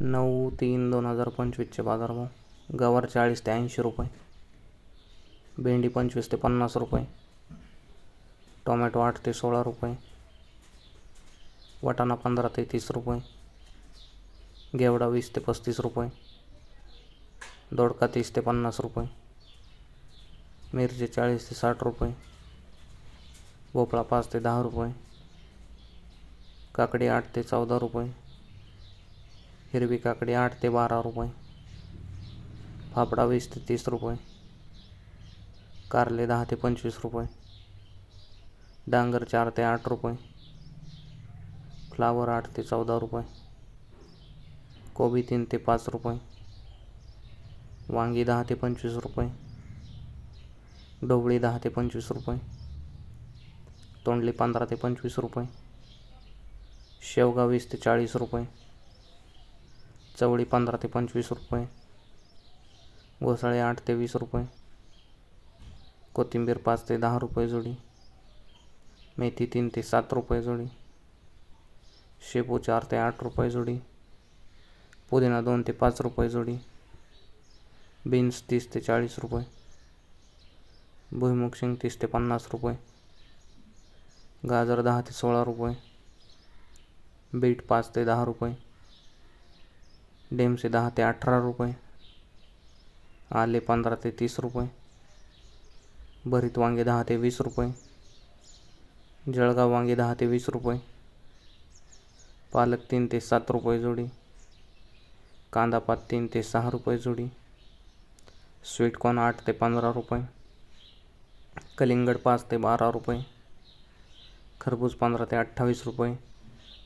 नऊ तीन दोन हजार पंचवीसचे बाजारभाव. गवार चाळीस ते ऐंशी रुपये. भेंडी पंचवीस ते पन्नास रुपये. टोमॅटो आठ ते सोळा रुपये. वाटाणा पंधरा ते तीस रुपये. घेवडा वीस ते पस्तीस रुपये. दोडका तीस ते पन्नास रुपये. मिरची चाळीस ते साठ रुपये. भोपळा पाच ते दहा रुपये. काकडी आठ ते चौदा रुपये. हिरवी काकडी आठ ते बारा रुपये. फाफडा वीस ते तीस रुपये. कारले दहा ते पंचवीस रुपये. डांगर चार ते आठ रुपये. फ्लावर आठ ते चौदा रुपये. कोबी तीन ते पाच रुपये. वांगी दहा ते पंचवीस रुपये. ढोबळी दहा ते पंचवीस रुपये. तोंडली पंधरा ते पंचवीस रुपये. शेवगा वीस ते चाळीस रुपये. चवळी पंधरा ते पंचवीस रुपये. घोसाळे आठ ते वीस रुपये. कोथिंबीर पाच ते दहा रुपये जोडी. मेथी तीन ते सात रुपये जोडी. शेपू चार ते आठ रुपये जोडी. पुदिना दोन ते पाच रुपये जोडी. बीन्स तीस ते चाळीस रुपये. भुईमुग शेंग तीस ते पन्नास रुपये. गाजर दहा ते सोळा रुपये. बीट पाच ते दहा रुपये. डेमसे दहा ते अठरा रुपये. आले पंधरा ते तीस रुपये. भरीत वांगे दहा ते वीस रुपये. जळगाव वांगे दहा ते वीस रुपये. पालक तीन ते सात रुपये जोडी. कांदा पात तीन ते सहा रुपये जोडी. स्वीटकॉर्न आठ ते पंधरा रुपये. कलिंगड पाच ते बारा रुपये. खरबूज पंधरा ते अठ्ठावीस रुपये.